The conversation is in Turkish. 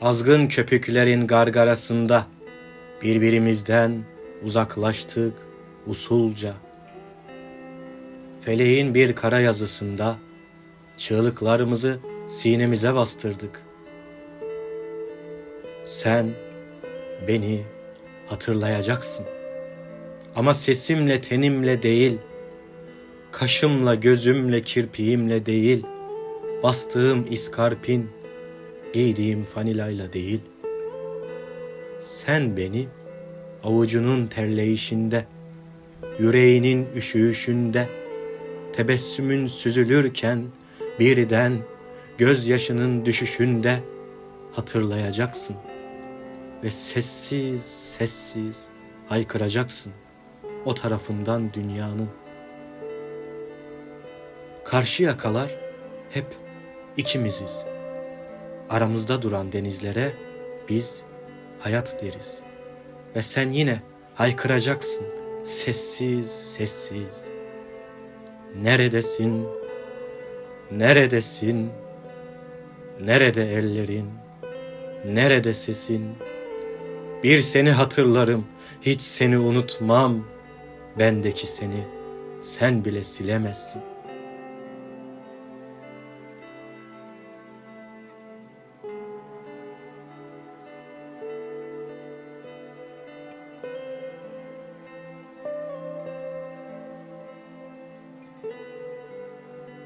Azgın köpüklerin gargarasında birbirimizden uzaklaştık usulca. Feleğin bir kara yazısında çığlıklarımızı sinemize bastırdık. Sen beni hatırlayacaksın. Ama sesimle tenimle değil, kaşımla gözümle kirpiğimle değil, bastığım iskarpin, giydiğim fanilayla değil. Sen beni avucunun terleyişinde, yüreğinin üşüyüşünde, tebessümün süzülürken birden gözyaşının düşüşünde hatırlayacaksın ve sessiz sessiz haykıracaksın o tarafından dünyanın. Karşı yakalar hep ikimiziz. Aramızda duran denizlere biz hayat deriz. Ve sen yine haykıracaksın sessiz sessiz. Neredesin? Neredesin? Nerede ellerin? Nerede sesin? Bir seni hatırlarım, hiç seni unutmam. Bendeki seni sen bile silemezsin.